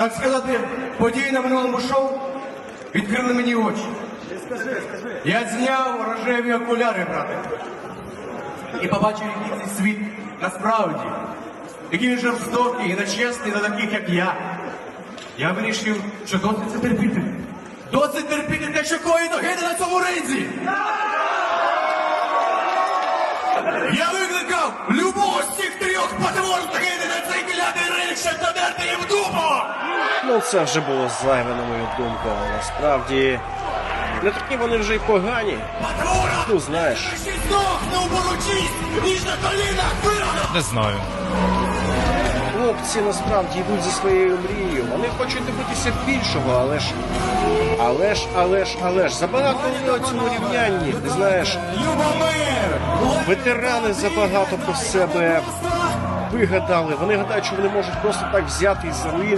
так сказати, події на минулому шоу відкрили мені очі. Я зняв рожеві окуляри, брате. І побачив, який цей світ насправді, який він жорстокий і нечесний на таких, як я. Я вирішив, що досить це терпіти. Досить терпіти те, що коїть гине на цьому ринзі. Я викликав любого Ну, це вже було зайве, на мою думку. Насправді, не такі вони вже й погані. Ну, знаєш. Не на знаю. Хлопці насправді йдуть за своєю мрією. Вони хочуть добитися більшого, але ж. Але ж, але ж, але ж, забагато вони у цьому рівнянні. Ти знаєш, ветерани забагато про себе вигадали. Вони гадають, що вони можуть просто так взяти і руїни